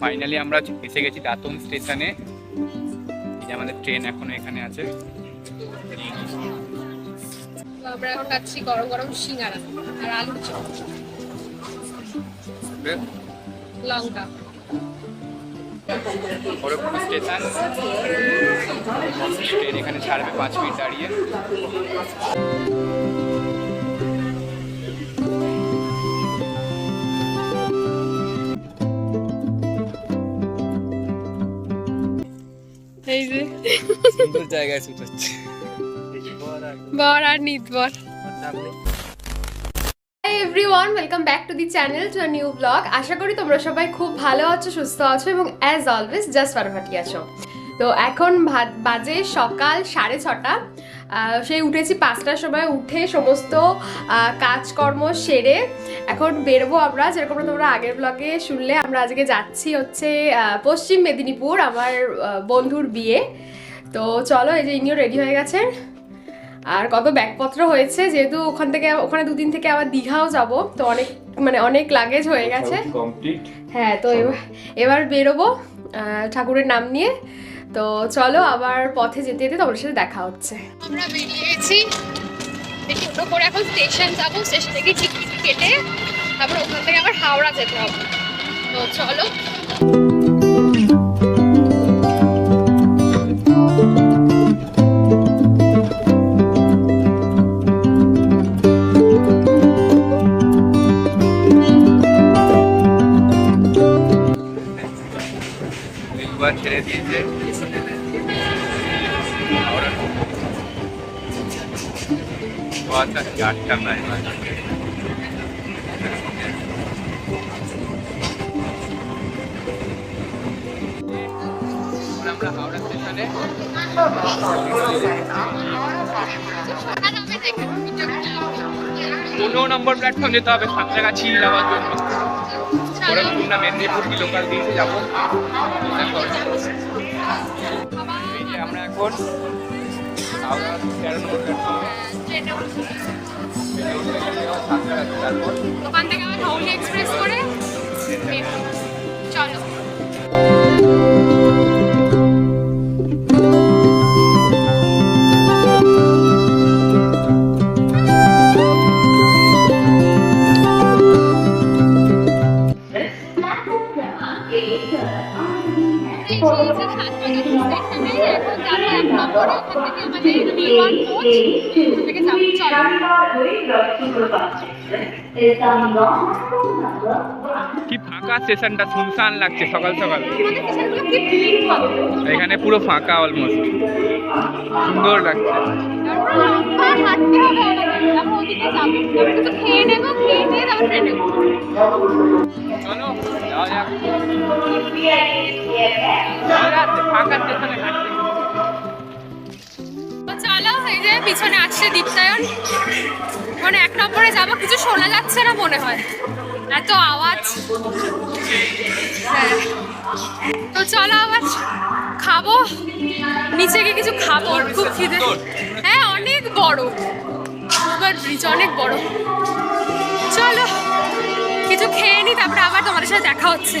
Finally আমরা এসে গেছি দাতন স্টেশনে। যে আমাদের ট্রেন এখনও এখানে আছে। তো আমরা এখন খাচ্ছি গরম গরম সিঙ্গারা আর আলুর চপ। লঙ্কা। খড়গপুর স্টেশন। ট্রেন এখানে ছাড়বে পাঁচ মিনিট দাঁড়িয়ে। সুন্দর জায়গায় শুট হচ্ছে। বর আর নিত বর। Hi everyone welcome back to the channel to a new blog আশা করি তোমরা সবাই খুব ভালো আছো সুস্থ আছো এবং অ্যাজ অলওয়েজ জাস্ট ফাটাফাটি আছো। তো এখন ভা- বাজে সকাল সাড়ে ছটা। সেই উঠেছি পাঁচটার সময় উঠে সমস্ত কাজকর্ম সেরে এখন বেরোবো আমরা। যেরকম তোমরা আগের ব্লগে শুনলে আমরা আজকে যাচ্ছি হচ্ছে পশ্চিম মেদিনীপুর আমার বন্ধুর বিয়ে। তো চলো এই যে ইনিও রেডি হয়ে গেছে। আর কত ব্যাগপত্র হয়েছে যেহেতু ওখান থেকে ওখানে দুদিন থেকে আবার দীঘাও যাব তো অনেক মানে অনেক লাগেজ হয়ে গেছে। হ্যাঁ তো এবার এবার বেরোবো ঠাকুরের নাম নিয়ে। তো চলো আবার পথে যেতে যেতে তোমাদের সাথে দেখা হচ্ছে। আমরা বেরিয়ে গেছি একটু টোটো করে এখন স্টেশন যাব স্টেশন থেকে টিকিট কেটে তারপর ওখান থেকে আবার হাওড়া যেতে হবে। তো চলো। হাওড়া নম্বর প্ল্যাটফর্ম যেতে হবে সাঁতরাগাছি যাওয়ার জন্য। খড়গপুর না মেদিনীপুর কি লোকাল দিয়েছে যাব? এই যে আমরা এখন হাওড়া তেরো নম্বর প্ল্যাটফর্মে সাঁতরাগাছি তারপর ওখান থেকে আবার হাউলি এক্সপ্রেস করে চলো। কি ফাঁকা স্টেশনটা শুনশান লাগছে সকাল সকাল। এখানে পুরো ফাঁকা অলমোস্ট সুন্দর লাগছে। চলো, যাওয়া যাক। চলো, এই যে পিছনে আসছে দীপ্তায়ন। মানে এক নম্বরে যাব, কিছু শোনা যাচ্ছে না মনে হয়। এত আওয়াজ। হ্যাঁ। তো চলো আবার খাব। নিচে গিয়ে কিছু খাব খুব খিদে। হ্যাঁ অনেক বড়। অনেক বড়। চলো, কিছু খেয়ে নি, তারপরে আবার তোমাদের সাথে দেখা হচ্ছে।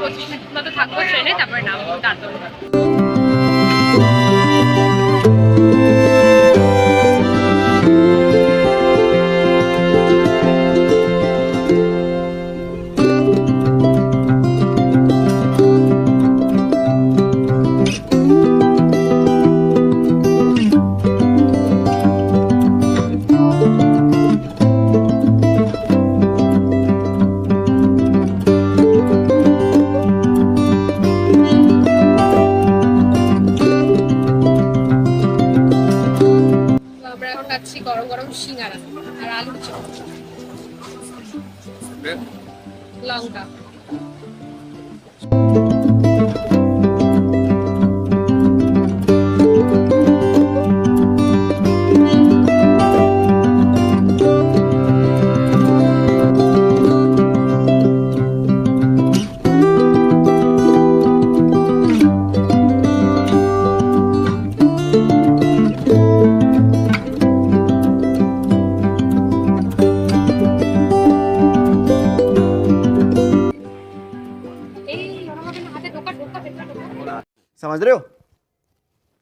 পঁচিশ মিনিট মতো থাকব ট্রেনে তারপরে নামবো খাচ্ছি গরম গরম সিঙ্গারা আর আলুর চপ। লঙ্কা।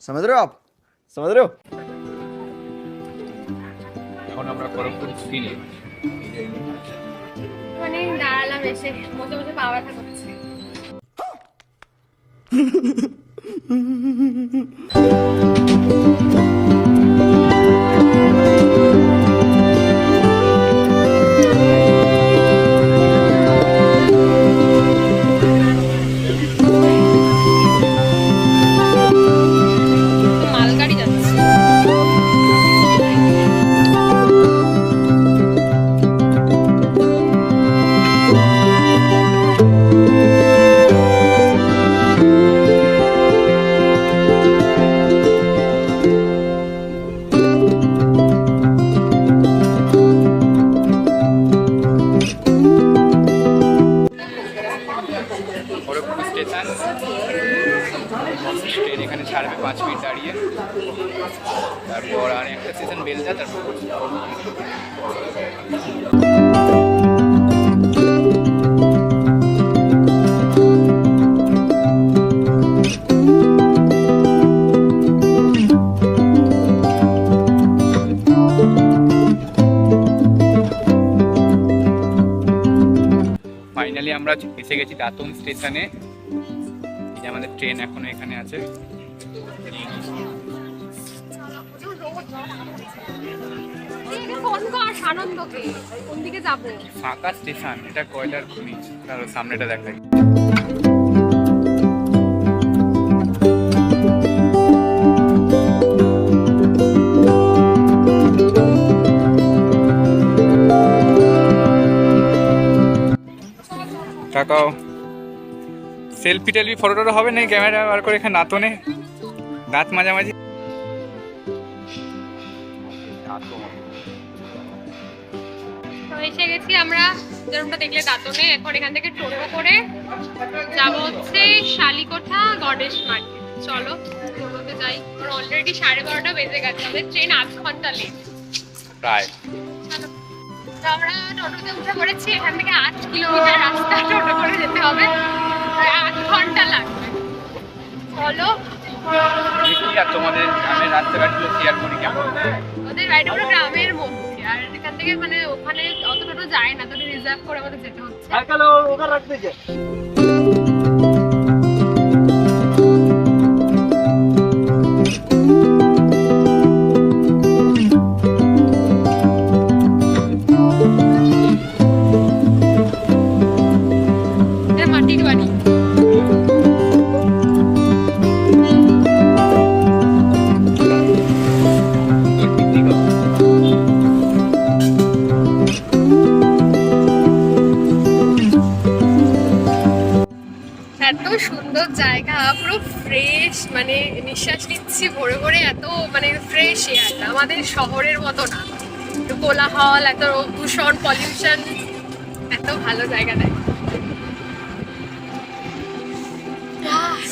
समझ रहे हो आप समझ रहे हो এখন আমরা খড়গপুর স্ক্রিনে মানে দাঁড়ালাম এসে বসে বসে পা ব্যথা করছে ছাড়বে পাঁচ মিনিট দাঁড়িয়ে তারপর আর একটা স্টেশন বেলদা তারপর ফাইনালি আমরা এসে গেছি দাতন স্টেশনে এই যে আমাদের ট্রেন এখনও এখানে আছে। ফাঁকা স্টেশন, এটা সামনেটা কাকাও সেলফি টেলফি ফটো টটো হবে না ক্যামেরা? বার করে এখানে নাতনে দাঁত মাঝামাঝি। তো এসে গেছি আমরা যেরকমটা দেখলে দাঁতনে। এখন এখান থেকে টোটো করে যাব হচ্ছে শালিকোঠা গণেশ মার্কেট। চলো টোটোতে যাই। অলরেডি সাড়ে বারোটা বেজে গেছে আমাদের ট্রেন আধ ঘণ্টা লেট প্রায়। আমরা টোটোতে উঠে পড়েছি এখান থেকে আট কিলোমিটার রাস্তা টোটো করে যেতে হবে। প্রায় আট ঘণ্টা লাগবে। চলো। তোমাদের গ্রামের রাস্তাঘাটগুলো শেয়ার করি কেমন? ওদের বাড়িটা পুরো গ্রামের মধ্যে, আর এখান থেকে মানে ওখানে অতটা যায় না, তো রিজার্ভ করে আমাদের যেতে হচ্ছে। এটা নিঃশ্বাস নিচ্ছি ভোরে ভোরে, এত মানে ফ্রেশ এয়ারটা আমাদের শহরের মতো না। একটু কোলাহল, এত দূষণ পলিউশন এত ভালো জায়গা দেয়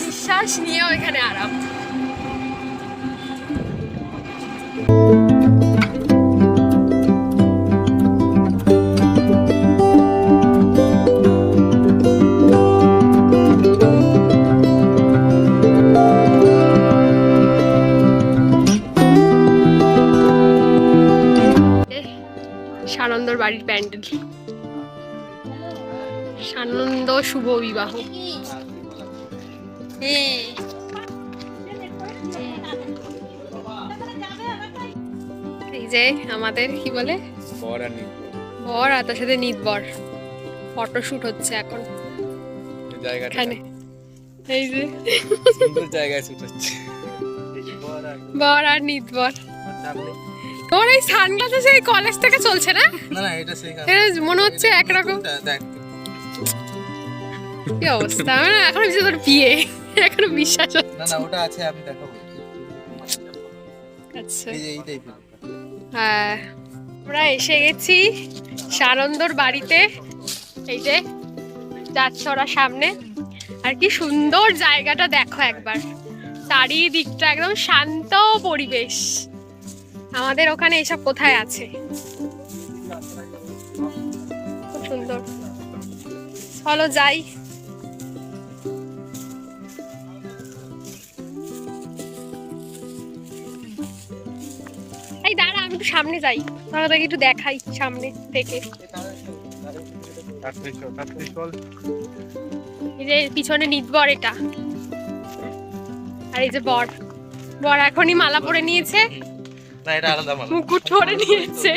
নিঃশ্বাস নিয়েও এখানে আরাম। প্যান্ডেল সানন্দ শুভ বিবাহ। এই যে আমাদের কি বলে? বর আর বর আর তার সাথে নিত বর ফটোশুট হচ্ছে এখন। এখানে। এই যে। সুন্দর জায়গায় শুট হচ্ছে। বর আর বর তোর এই সানগ্লাসেস এই কলেজ থেকে চলছে না? না না এটা সেই এটা মনে হচ্ছে একরকম দেখ। কি অবস্থা? আমার না এখনও বিশ্বাস তোর বিয়ে। এখনও বিশ্বাস হচ্ছে। না না ওটা আছে আমি দেখাবো। আচ্ছা। এই এই টাইপের হ্যাঁ। আমরা এসে গেছি সানন্দর বাড়িতে। এই যে যাচ্ছে ওরা সামনে। আর কি সুন্দর জায়গাটা দেখো একবার। চারিদিকটা একদম শান্ত পরিবেশ। আমাদের ওখানে এসব কোথায় আছে? খুব সুন্দর। চলো যাই। এই দাঁড়া, আমি একটু সামনে যাই। তাহলে তোকে একটু দেখাই সামনে থেকে। এই যে পিছনে নিতবর এটা। আর এই যে বর। বর এখনই মালা পরে নিয়েছে। না এটা আলাদা মাল। মুকুট পরে নিয়েছে।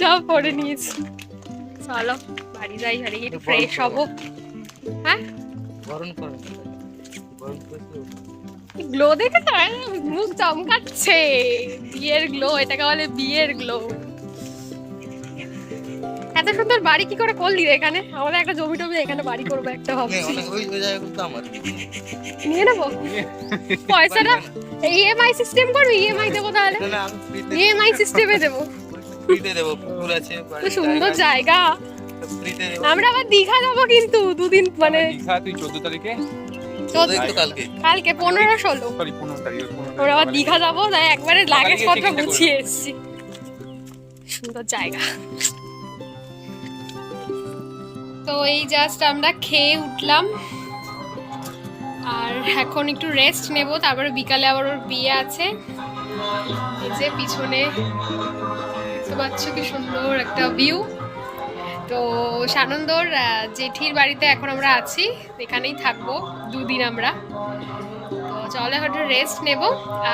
সব পরে নিয়েছে। চলো বাড়ি যাই হারে একটু ফ্রেশ হব। হ্যাঁ? গরম করে গ্লো দেখে তো মুখ চমকাচ্ছে। বিয়ের গ্লো এটাকে বলে বিয়ের গ্লো এত সুন্দর বাড়ি কি করে করলি রে এখানে? আমাদের একটা জমি টমি এখানে বাড়ি করব একটা ভাবছি আমার। নিয়ে নেব? পয়সাটা ইএমআই সিস্টেম করবি? ইএমআই দেবো তাহলে? ইএমআই সিস্টেমে দেবো। তো সুন্দর জায়গা আমরা আবার দীঘা যাব কিন্তু দুদিন মানে দীঘা তুই চোদ্দ তারিখে? কালকে। কালকে পনেরো ষোলো। আমরা আবার দীঘা যাব তাই একবারে লাগেজ পত্র করব। গুছিয়ে এসেছি। সুন্দর জায়গা। তো এই জাস্ট আমরা খেয়ে উঠলাম। আর এখন একটু রেস্ট নেব, তারপরে বিকালে আবার ওর বিয়ে আছে। এই যে পিছনে পাচ্ছ কি সুন্দর একটা ভিউ তো সানন্দর জেঠির বাড়িতে এখন আমরা আছি, এখানেই থাকব দুদিন আমরা। তো চলো একটু রেস্ট নেব।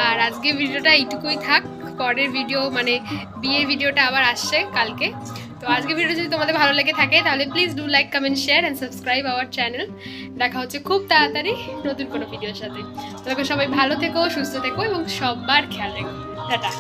আর আজকে ভিডিওটা এইটুকুই থাক। পরের ভিডিও মানে বিয়ের ভিডিওটা আবার আসছে কালকে। তো আজকে ভিডিও যদি তোমাদের ভালো লেগে থাকে, তাহলে please do like comment share and subscribe our channel দেখা হচ্ছে খুব তাড়াতাড়ি নতুন কোনো ভিডিওর সাথে। তোমাকে সবাই ভালো থেকো, সুস্থ থেকো এবং সবার খেয়াল রেখো। টাটা।